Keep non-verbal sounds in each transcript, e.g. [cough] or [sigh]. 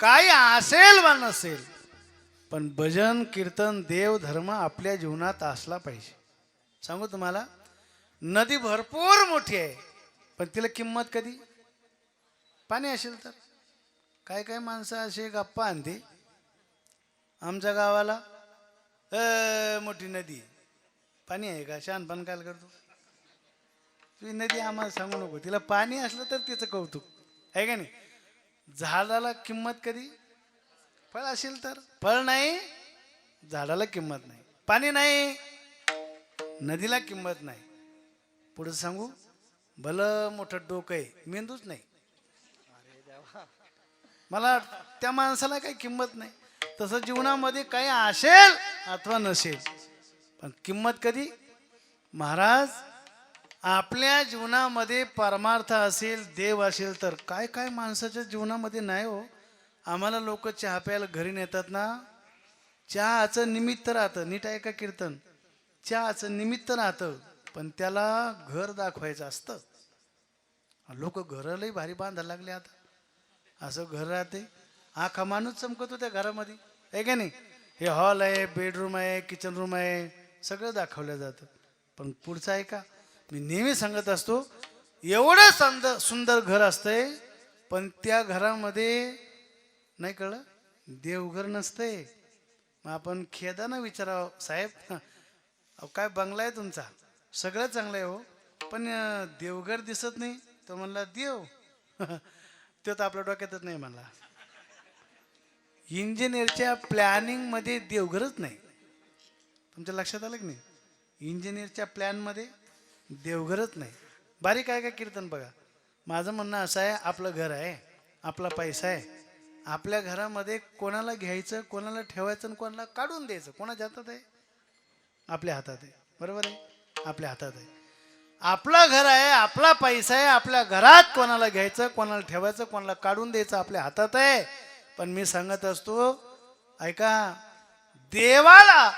काही असेल वा नसेल पण भजन कीर्तन देव धर्म आपल्या जीवनात असला पाहिजे. सांगू तुम्हाला? नदी भरपूर मोठी आहे पण तिला किंमत कधी? पाणी असेल तर. काय काय माणसं असे गप्पा आणते. आमच्या गावाला अ, मोठी नदी. पाणी आहे का? शहाणपण काय करतो. ती नदी आम्हाला सांगू नको. तिला पाणी असलं तर तिचं कौतुक. आहे का नाही? झाडाला किंमत कधी? फळ असेल तर? फळ नाही झाडाला किंमत नाही. पाणी नाही नदीला किंमत नाही. पुढे सांगू? भलं मोठं डोकं आहे मेंदूच नाही. मला त्या माणसाला काही किंमत नाही. तसं जीवनामध्ये काही असेल अथवा नसेल. पण किंमत कधी? महाराज आपल्या जीवनामध्ये परमार्थ असेल देव असेल तर काय काय माणसाच्या जीवनामध्ये नाही हो. आम्हाला लोक चहा प्यायला घरी नेतात ना. चहाचं निमित्त राहतं नीट आहे का कीर्तन? चहाचं निमित्त राहतं पण त्याला घर दाखवायचं असतं. लोक घरालाही भारी बांधायला लागले आता. असं घर राहते. आखा माणूस चमकतो त्या घरामध्ये. आहे का नाही? हे हॉल आहे बेडरूम आहे किचन रूम आहे सगळं दाखवलं जातं. पण पुढचं आहे का? मी नेहमी सांगत असतो एवढं संद सुंदर घर असतंय पण त्या घरामध्ये नाही कळलं? देवघर नसतंय. मग आपण खेदानं विचारावं साहेब अहो काय बंगला आहे तुमचा? सगळं चांगलं आहे हो पण देवघर दिसत नाही. तो म्हणला देव. [laughs] तो तर आपल्या डोक्यातच नाही म्हणला. इंजिनियरच्या प्लॅनिंगमध्ये देवघरच नाही. तुमच्या लक्षात आलं की नाही? इंजिनियरच्या प्लॅनमध्ये देवघरच नाही. बारीक आहे का कीर्तन बघा? माझं म्हणणं असं आहे आपलं घर आहे आपला पैसा आहे. आपल्या घरामध्ये कोणाला घ्यायचं कोणाला ठेवायचं आणि कोणाला काढून द्यायचं कोणाच्या हातात आहे? आपल्या हातात आहे. बरोबर आहे? आपल्या हातात आहे. आपलं घर आहे आपला पैसा आहे आपल्या घरात कोणाला घ्यायचं कोणाला ठेवायचं कोणाला काढून द्यायचं आपल्या हातात आहे. पण मी सांगत असतो ऐका देवाला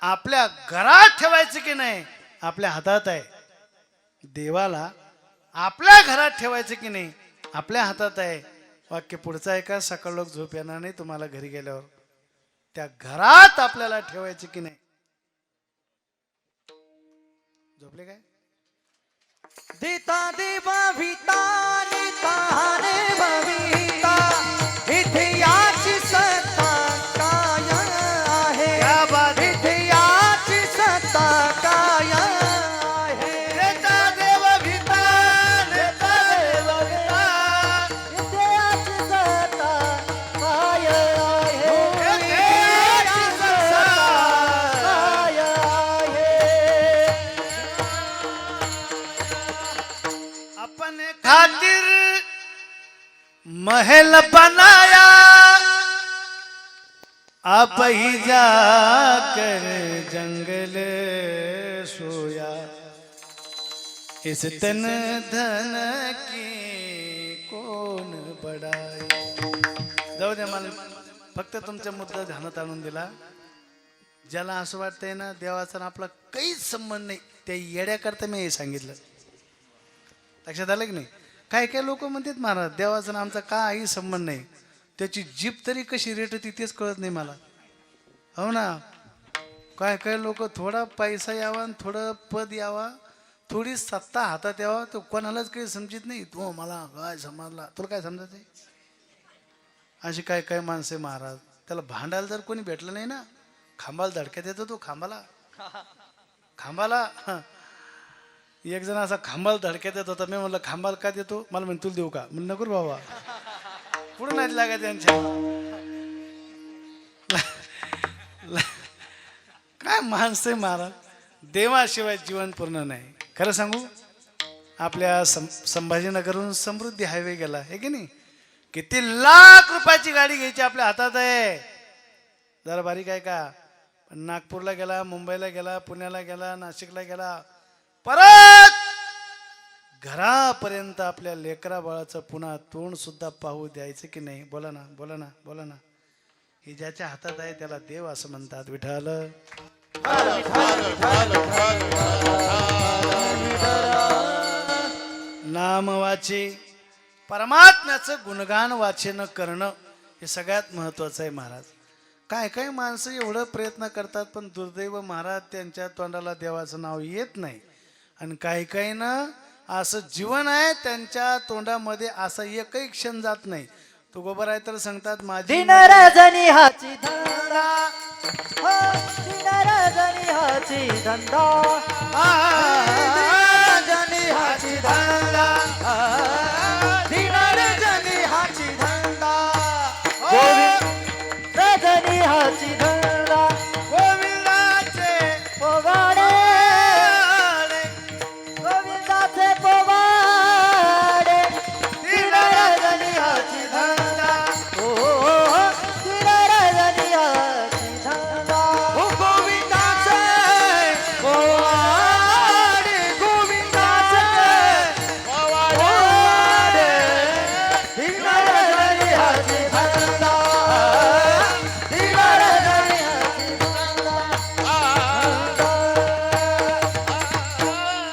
आपल्या घरात ठेवायचं की नाही आपल्या हातात आहे. देवाला आपल्या घरात ठेवायचं की नाही? आपल्या हातात आहे. वाक्य पुढचं आहे का सकाळ लोक झोप येणार नाही तुम्हाला घरी गेल्यावर. त्या घरात आपल्याला ठेवायचं की नाही? झोपले काय? देता देवा महल बनाया आप ही जाकर जंगल सोया। इस तन धन की कोण बडाई जाऊ दे मला फक्त तुमच्या मुद्दा ध्यानात आणून दिला. ज्याला असं वाटतंय ना देवाचा आणि आपला काहीच संबंध नाही त्या येड्याकरता मी हे सांगितलं. लक्षात आलं की नाही? काय काय लोक म्हणतात महाराज देवाचा आमचा काही संबंध नाही. त्याची जीप तरी कशी रेट होती तेच कळत नाही मला. हो ना? काय काय लोक थोडा पैसा यावा आणि थोडं पद यावा थोडी सत्ता हातात यावा तो कोणालाच काही समजत नाही. तो मला काय समजला? तुला काय समजत आहे? अशी काय काय माणसं महाराज. त्याला भांडायला जर कोणी भेटलं नाही ना खांबाला धडक्यात येतो तो खांबाला. खांबाला एक जण असा खांबाला धडक्यात येत होता. मी म्हणलं खांबाला का देतो? मला म्हणे तुला देऊ का? म्हणलं नको बाबा. पुढे नाही लागत त्यांच्या काय माणसं आहे महाराज. देवाशिवाय जीवन पूर्ण नाही. खरं सांगू आपल्या सं संभाजीनगरहून समृद्धी हायवे गेला हे की नाही? किती लाख रुपयाची गाडी घ्यायची आपल्या हातात आहे. जरा बारीक आहे का? नागपूरला गेला मुंबईला गेला पुण्याला गेला नाशिकला गेला परत घरापर्यंत आपल्या लेकरा बाळाचं पुन्हा तोंड सुद्धा पाहू द्यायचं की नाही? बोला ना बोला ना बोला ना. हे ज्याच्या हातात आहे त्याला देव असं म्हणतात. विठाल नाम वाचे परमात्म्याचं गुणगान वाचन करणं हे सगळ्यात महत्वाचं आहे महाराज. काय काय माणसं एवढं प्रयत्न करतात पण दुर्दैव महाराज त्यांच्या तोंडाला देवाचं नाव येत नाही. आणि काही काही ना असं जीवन आहे त्यांच्या तोंडामध्ये असा एकही क्षण जात नाही. तो गोबर आहे तर सांगतात माझी दिन रजनी हाची धंदा. हो, हाची धंदा.